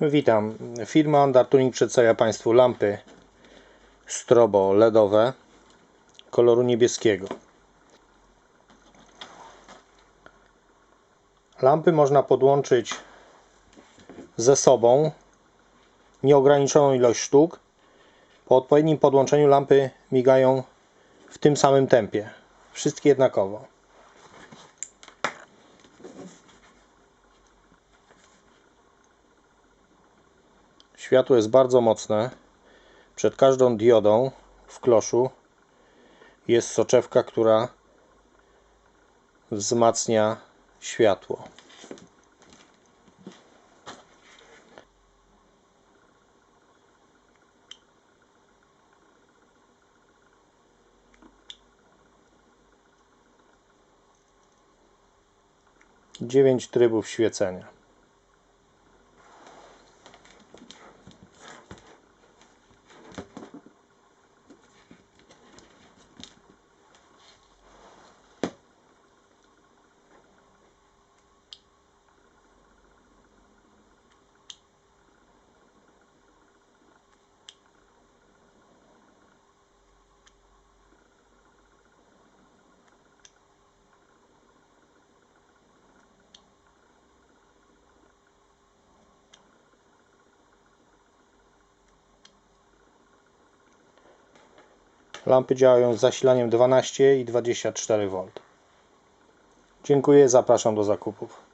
Witam. Firma Andartuning przedstawia Państwu lampy strobo LEDowe koloru niebieskiego. Lampy można podłączyć ze sobą nieograniczoną ilość sztuk. Po odpowiednim podłączeniu lampy migają w tym samym tempie. Wszystkie jednakowo. Światło jest bardzo mocne. Przed każdą diodą w kloszu jest soczewka, która wzmacnia światło. Dziewięć trybów świecenia. Lampy działają z zasilaniem 12 i 24 V. Dziękuję, zapraszam do zakupów.